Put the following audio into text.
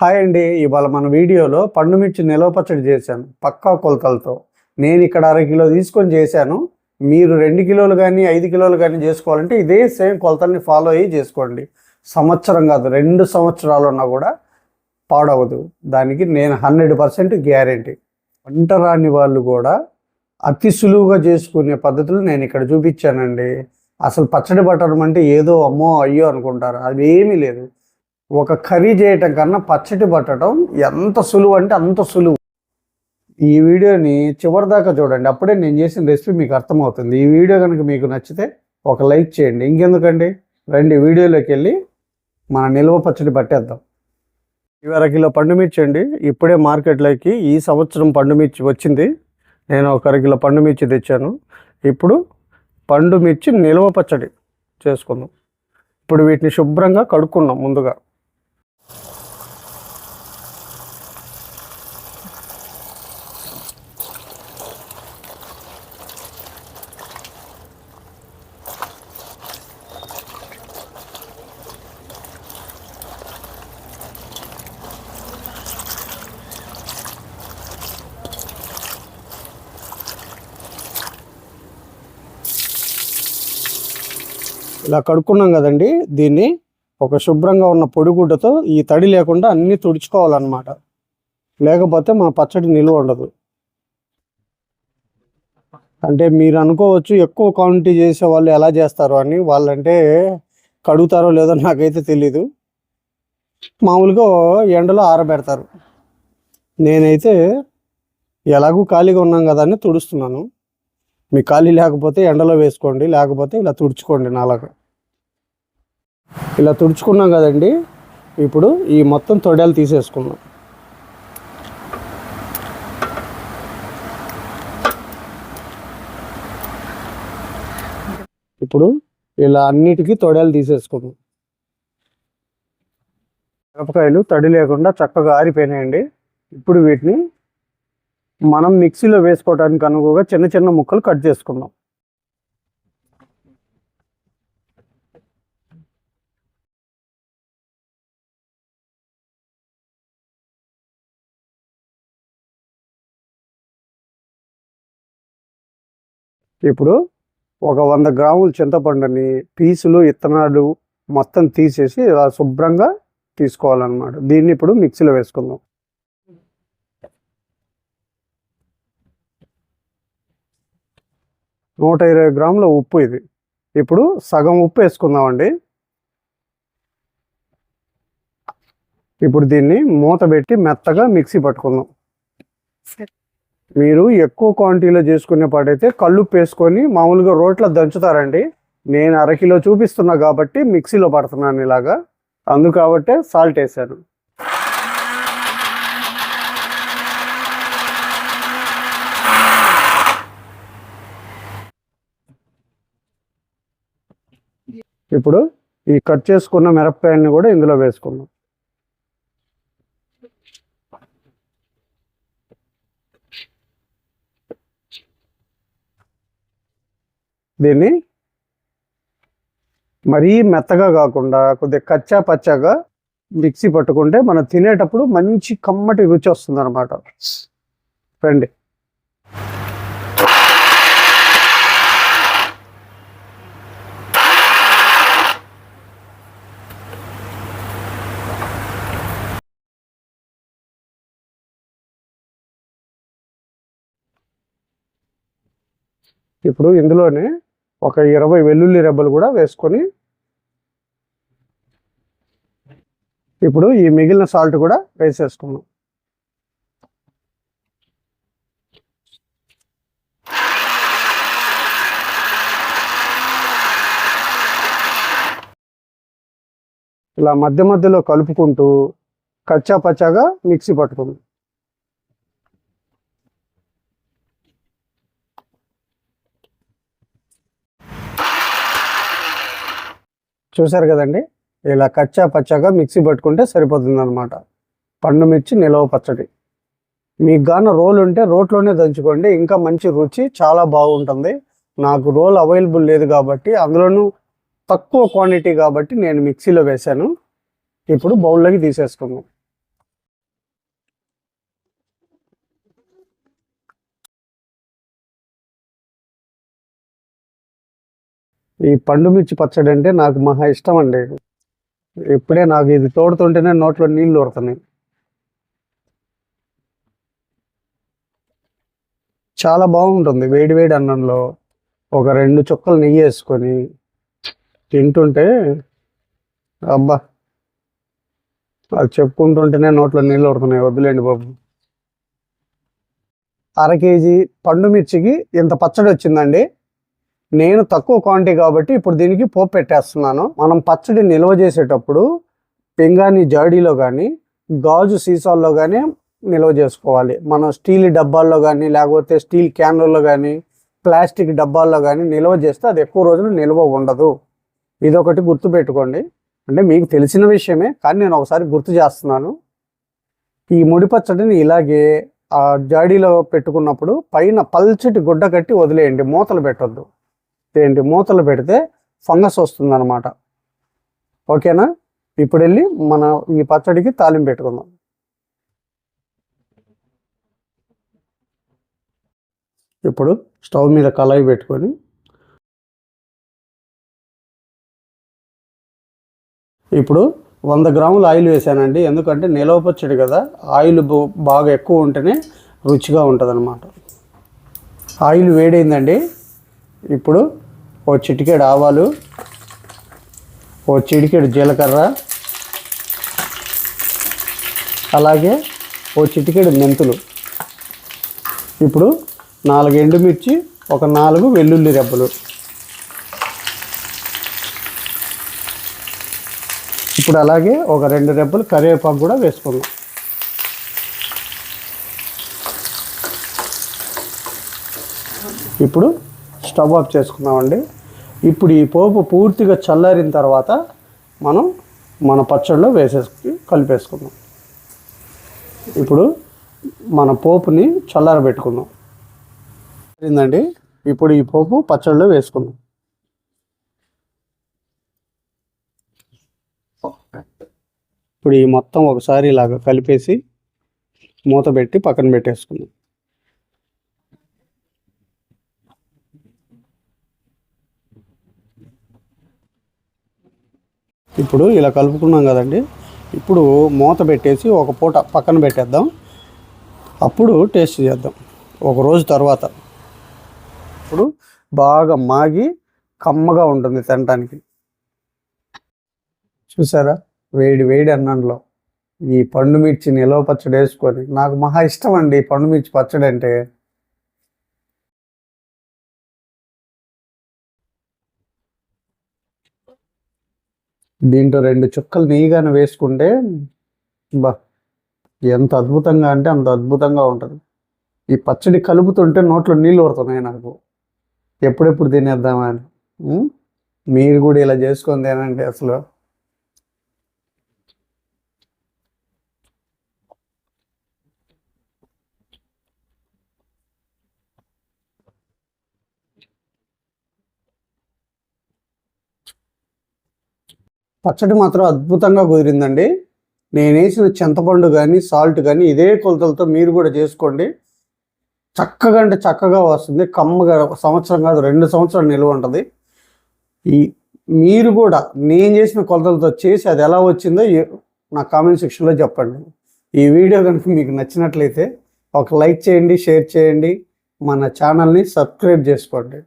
Hi అండి. ఇవాళ మన వీడియోలో పండు మిర్చి నిలవ పచ్చడి చేశాను. పక్కా కొలతలతో. నేను ఇక్కడ అర కిలో తీసుకొని చేశాను. మీరు రెండు కిలోలు కానీ ఐదు కిలోలు కానీ చేసుకోవాలంటే ఇదే సేమ్ కొలతల్ని ఫాలో అయ్యి చేసుకోండి. సంవత్సరం కాదు రెండు సంవత్సరాలు ఉన్నా కూడా పాడవదు. దానికి నేను హండ్రెడ్ పర్సెంట్ గ్యారంటీ. వంట రాని వాళ్ళు కూడా అతి సులువుగా చేసుకునే పద్ధతులు నేను ఇక్కడ చూపించానండి. అసలు పచ్చడి పట్టడం అంటే ఏదో అమ్మో అయ్యో అనుకుంటారు. అది ఏమీ లేదు. ఒక కర్రీ చేయటం కన్నా పచ్చడి పట్టడం ఎంత సులువు అంటే అంత సులువు. ఈ వీడియోని చివరిదాకా చూడండి. అప్పుడే నేను చేసిన రెసిపీ మీకు అర్థమవుతుంది. ఈ వీడియో కనుక మీకు నచ్చితే ఒక లైక్ చేయండి. ఇంకెందుకండి? రండి వీడియోలోకి వెళ్ళి మన నిల్వ పచ్చడి పట్టేద్దాం. ఇవి అర కిలో పండు మిర్చి అండి. ఇప్పుడే మార్కెట్లోకి ఈ సంవత్సరం పండు మిర్చి వచ్చింది. నేను ఒక అర కిలో పండు మిర్చి తెచ్చాను. ఇప్పుడు పండు మిర్చి నిల్వ పచ్చడి చేసుకుందాం. ఇప్పుడు వీటిని శుభ్రంగా కడుక్కున్నాం ముందుగా. ఇలా కడుక్కున్నాం కదండి దీన్ని ఒక శుభ్రంగా ఉన్న పొడిగుడ్డతో ఈ తడి లేకుండా అన్నీ తుడుచుకోవాలన్నమాట. లేకపోతే మన పచ్చడి నిలువ ఉండదు. అంటే మీరు అనుకోవచ్చు ఎక్కువ క్వాంటిటీ చేసే వాళ్ళు ఎలా చేస్తారు అని వాళ్ళంటే కడుగుతారో లేదో నాకైతే తెలీదు. మామూలుగా ఎండలో ఆరబెడతారు. నేనైతే ఎలాగూ ఖాళీగా ఉన్నాం కదా అని తుడుస్తున్నాను. మీ ఖాళీ లేకపోతే ఎండలో వేసుకోండి లేకపోతే ఇలా తుడుచుకోండి నాలాగా. ఇలా తుడుచుకున్నాం కదండి. ఇప్పుడు ఈ మొత్తం తొడలు తీసేసుకున్నాం ఇప్పుడు ఇలా అన్నిటికీ తొడలు తీసేసుకున్నాం మిరపకాయలు తడి లేకుండా చక్కగా ఆరిపోయినాయండి. ఇప్పుడు వీటిని మనం మిక్సీలో వేసుకోవడానికి అనుగుగా చిన్న చిన్న ముక్కలు కట్ చేసుకున్నాం ఇప్పుడు ఒక వంద గ్రాముల చింతపండుని పీసులు ఇత్తనాలు మొత్తం తీసేసి ఇలా శుభ్రంగా తీసుకోవాలన్నమాట. దీన్ని ఇప్పుడు మిక్సీలో వేసుకుందాం. నూట ఇరవై గ్రాముల ఉప్పు ఇది. ఇప్పుడు సగం ఉప్పు వేసుకుందామండి. ఇప్పుడు దీన్ని మూత పెట్టి మెత్తగా మిక్సీ పట్టుకుందాం. మీరు ఎక్కువ క్వాంటిటీలో చేసుకునే పాటైతే కళ్ళుప్పు వేసుకొని మామూలుగా రోట్లో దంచుతారండి. నేను అరకిలో చూపిస్తున్నా కాబట్టి మిక్సీలో పడుతున్నాను ఇలాగా. అందు కాబట్టే సాల్ట్ వేసాను ఇప్పుడు ఈ కట్ చేసుకున్న మిరపకాయల్ని కూడా ఇందులో వేసుకున్నాం దీన్ని మరీ మెత్తగా కాకుండా కొద్దిగా కచ్చా పచ్చాగా మిక్సీ పట్టుకుంటే మనం తినేటప్పుడు మంచి కమ్మటి రుచి వస్తుంది అనమాట రండి. ఇప్పుడు ఇందులోనే ఒక ఇరవై వెల్లుల్లి రెబ్బలు కూడా వేసుకొని ఇప్పుడు ఈ మిగిలిన సాల్ట్ కూడా వేసేసుకున్నాం ఇలా మధ్య మధ్యలో కలుపుకుంటూ కచ్చా పచ్చాగా మిక్సీ పట్టుకుందాం. చూసారు కదండి? ఇలా కచ్చా పచ్చాగా మిక్సీ పట్టుకుంటే సరిపోతుంది అనమాట పండు మిర్చి నిలవ పచ్చడి. మీకు గాన రోల్ ఉంటే రోట్లోనే దంచుకోండి. ఇంకా మంచి రుచి చాలా బాగుంటుంది. నాకు రోల్ అవైలబుల్ లేదు కాబట్టి అందులోనూ తక్కువ క్వాంటిటీ కాబట్టి నేను మిక్సీలో వేశాను. ఇప్పుడు బౌల్లోకి తీసేసుకుందాం. ఈ పండు మిర్చి పచ్చడి అంటే నాకు మహా ఇష్టం అండి. ఇప్పుడే నాకు ఇది తోడుతుంటేనే నోట్లో నీళ్ళు దొరుకుతున్నాయి చాలా బాగుంటుంది. వేడి వేడి అన్నంలో ఒక రెండు చుక్కలు నెయ్యి వేసుకొని తింటుంటే అబ్బా! అది చెప్పుకుంటుంటేనే నోట్లో నీళ్ళు ఊరుతున్నాయి. వద్దులేండి బాబు. అర కేజీ పండు మిర్చికి ఇంత పచ్చడి వచ్చిందండి. నేను తక్కువ క్వాంటిటీ కాబట్టి ఇప్పుడు దీనికి పోపు పెట్టేస్తున్నాను. మనం పచ్చడి నిల్వ చేసేటప్పుడు పింగాని జాడీలో కానీ గాజు సీసాల్లో కానీ నిల్వ చేసుకోవాలి. మనం స్టీల్ డబ్బాల్లో కానీ లేకపోతే స్టీల్ క్యాన్లలో కానీ ప్లాస్టిక్ డబ్బాల్లో కానీ నిల్వ చేస్తే అది ఎక్కువ రోజులు నిల్వ ఉండదు. ఇదొకటి గుర్తుపెట్టుకోండి అంటే మీకు తెలిసిన విషయమే కానీ నేను ఒకసారి గుర్తు చేస్తున్నాను. ఈ ముడి పచ్చడిని ఇలాగే ఆ జాడీలో పెట్టుకున్నప్పుడు పైన పల్చటి గుడ్డ కట్టి వదిలేయండి మూతలు పెట్టొద్దు. ఏంటి మూతలు పెడితే ఫంగస్ వస్తుంది అనమాట ఓకేనా? ఇప్పుడు వెళ్ళి మన ఈ పచ్చడికి తాలింపు పెట్టుకుందాం. ఇప్పుడు స్టవ్ మీద కళాయి పెట్టుకొని ఇప్పుడు వంద గ్రాముల ఆయిల్ వేసానండి. ఎందుకంటే నిలవ పచ్చడి కదా ఆయిల్ బాగా ఎక్కువ ఉంటేనే రుచిగా ఉంటుంది అన్నమాట ఆయిల్ వేడైందండి. ఇప్పుడు ఓ చిటికెడు ఆవాలు ఓ చిటికెడు జీలకర్ర అలాగే ఓ చిటికెడు మెంతులు. ఇప్పుడు నాలుగు ఎండుమిర్చి ఒక నాలుగు వెల్లుల్లి రెబ్బలు. ఇప్పుడు అలాగే ఒక రెండు రెబ్బలు కరివేపాకు కూడా వేసుకుందాం. ఇప్పుడు స్టవ్ ఆఫ్ చేసుకున్నామండి ఇప్పుడు ఈ పోపు పూర్తిగా చల్లారిన తర్వాత మనం మన పచ్చడిలో వేసేసుకుని కలిపేసుకుందాం. ఇప్పుడు మన పోపుని చల్లారబెట్టుకుందాం. ఏందండి ఇప్పుడు ఈ పోపు పచ్చడిలో వేసుకుందాం. ఇప్పుడు ఈ మొత్తం ఒకసారి ఇలాగ కలిపేసి మూత పెట్టి పక్కన పెట్టేసుకుందాం. ఇప్పుడు ఇలా కలుపుకున్నాం కదండి. ఇప్పుడు మూత పెట్టేసి ఒక పూట పక్కన పెట్టేద్దాం. అప్పుడు టేస్ట్ చేద్దాం. ఒక రోజు తర్వాత. ఇప్పుడు బాగా మాగి కమ్మగా ఉంటుంది తినటానికి. చూసారా? వేడి వేడి అన్నంలో. ఈ పండు మిర్చి నిలవ పచ్చడి వేసుకొని నాకు మహా ఇష్టం అండి ఈ పండు మిర్చి పచ్చడి అంటే దీంట్లో రెండు చుక్కలు నెయ్యిగానే వేసుకుంటే బా ఎంత అద్భుతంగా అంటే అంత అద్భుతంగా ఉంటుంది. ఈ పచ్చడి కలుపుతుంటే నోట్లో నీళ్ళు పడుతున్నాయి నాకు. ఎప్పుడెప్పుడు తినేద్దామని మీరు కూడా ఇలా చేసుకొని తినండి అసలు. పచ్చడి మాత్రం అద్భుతంగా కుదిరిందండి. నేను వేసిన చింతపండు కానీ సాల్ట్ కానీ ఇదే కొలతలతో మీరు కూడా చేసుకోండి. చక్కగా అంటే చక్కగా వస్తుంది. కమ్మగా సంవత్సరం కాదు రెండు సంవత్సరాలు నిల్వ ఉంటుంది. ఈ మీరు కూడా నేను చేసిన కొలతలతో చేసి అది ఎలా వచ్చిందో నా కామెంట్ సెక్షన్లో చెప్పండి. ఈ వీడియో కనుక మీకు నచ్చినట్లయితే ఒక లైక్ చేయండి షేర్ చేయండి. మన ఛానల్ని సబ్స్క్రైబ్ చేసుకోండి.